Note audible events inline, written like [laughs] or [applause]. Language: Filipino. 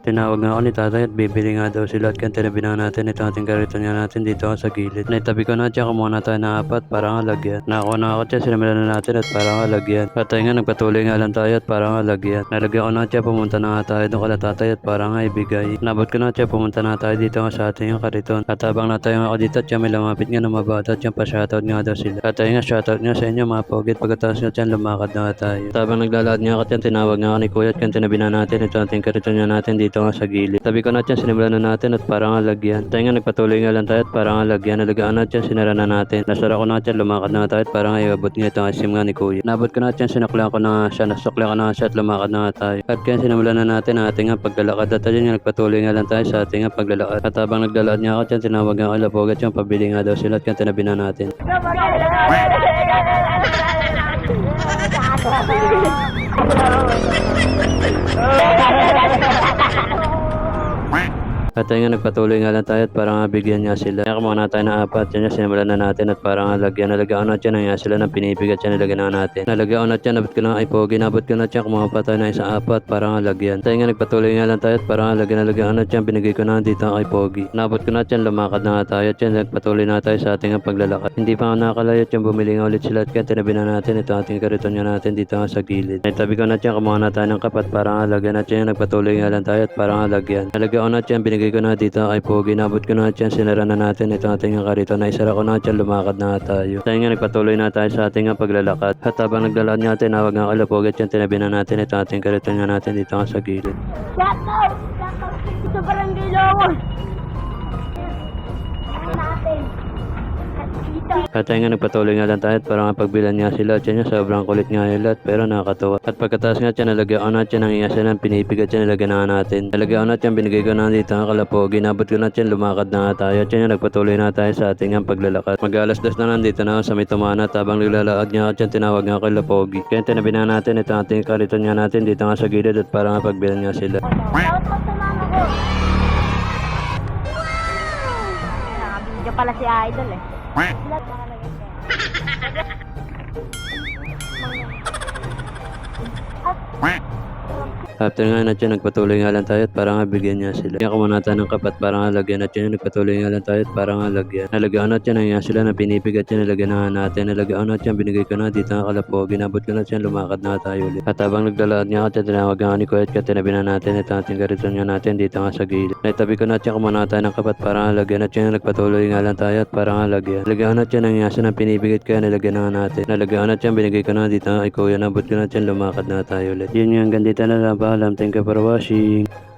Tinawag nga ako ni tatay at bibili nga daw sila at kaya tinabinahan natin ito ating kariton nga natin dito sa gilid. Naitabi ko na siya kumuha na tayo ng apat para nga lagyan. Nakakuha na ako siya sinamilan na natin at para nga lagyan. At tayo nga nagpatuloy nga lang tayo at para nga lagyan. Nalagyan ko na siya pumunta na nga tayo doon kala tatay at para nga ibigay. Nabot ko na siya pumunta na tayo dito nga sa ating kariton. At habang na tayo nga ako dito at siya may lumapit nga ng mabata at siya pa shoutout nga daw sila. At nga shoutout nga sa inyo mga pogit pagkatapos nga siya lumakad na tayo. At habang naglalakad nga ako at tinawag nga ako ni kuya at kaya tinabina natin ito ating kariton nga natin dito nga sa gilid. Tabi ko na siya sinimulan na natin at para nga lagyan. Tayo nga nagpatuloy nga lang tayo at para nga lagyan. Nalagaan na siya sinara na natin. Nasara ko na siya lumakad na tayo at para nga iabot nga itong asim nga ni kuya. Nabot ko na siya sinakla ko na nga siya. Nasakla ko na nga siya at lumakad na tayo. At kaya sinimulan na natin ang ating nga paglalakad. At ayun nga nagpatuloy nga lang tayo sa ating nga paglalakad. At habang naglalakad nga ako dyan, tinawag nga ako lapog at yung pabili nga daw sila at kaya tinabi na natin. [laughs] At ayun nga nagpatuloy nga lang tayo at para nga bigyan nga sila. Kaya kumuha na tayo ng apat. Yan nga sinimulan na natin at para nga lagyan. Nalagaan na na nga sila ng pinipigat siya nilagyan na natin. Nalagaan na siya. Nabot ko na ay pogi. Nabot ko na siya. Kumuha pa tayo ng isang apat para nga lagyan. Tayo nga nagpatuloy nga lang tayo at para nga lagyan. Nalagaan na siya. Binigay ko na dito kay pogi. Nabot ko na siya. Lumakad na nga tayo. At yan nagpatuloy na tayo sa ating paglalakad. Hindi pa nga nakakalayo yung bumili nga ulit sila. At kaya tinabi na natin ito ating kariton nga natin dito nga sa gilid. Naitabi ko na siya. Kumuha na tayo ng kapat para nga lagyan. At yan nagpatuloy nga lang tayo at para nga lagyan. Nalagyan ko na siya. Binigay ko na dito kay Pogi. Nabot ko na siya. Sinara na natin ito ating nga karito. Naisara ko na siya. Lumakad na tayo. Tayo nga nagpatuloy na tayo sa ating nga paglalakad. At habang naglalakad tayo, nawag nga kala Pogi. At yan tinabi na natin ito ating karito nga natin dito nga sa gilid. Shout out! Shout out sa Barangay Lawon! Ano natin? At. At tayo nga nagpatuloy nga lang tayo at para nga pagbilan nga sila at yan nga sobrang kulit nga nila at pero nakakatawa. At pagkataas nga siya nalagyan ko na siya ng iyasa ng pinipigat siya nilagyan na natin. Nalagyan ko na siya binigay ko na dito ang kalapogi. Nabot ko na siya lumakad na nga tayo at yan nagpatuloy na tayo sa ating nga paglalakad. Mag-alas dos na nandito na sa may tumana at habang naglalakad nga at yan tinawag nga kay Lapogi. Kaya tinabi na natin ito ating kariton nga natin dito nga sa gilid at para nga pagbilan nga sila. Ko! Nakabidyo pala si Idol eh. Siya. [laughs] After nga na siya, nagpatuloy nga lang tayo at para nga bigyan niya sila. Kaya kumuna tayo ng kapat para nga lagyan at yun, nagpatuloy nga lang tayo at para nga lagyan. Nalagaan na siya, nangyaya sila na pinipigat siya, nalagyan na nga natin. Nalagaan na siya, binigay ko na dito nga kalapo. Ginabot ko na lumakad na tayo ulit. At habang naglalakad nga ako, tinawag nga ni Kuya at tinabi na natin ito ating gariton nga natin dito nga sa gilid. Naitabi ko na siya, kumuna tayo ng kapat para nga lagyan at yun, nagpatuloy nga lang tayo at para nga lagyan. Nalagaan na siya, nangyaya siya na pinipigat kaya nalagyan na nga natin. Nalagaan na siya, binigay ko na dito nga kay Kuya, nabot ko na siya, lumakad na tayo ulit. Yun yung hanggang dito na lang, paalam. Thank you for watching.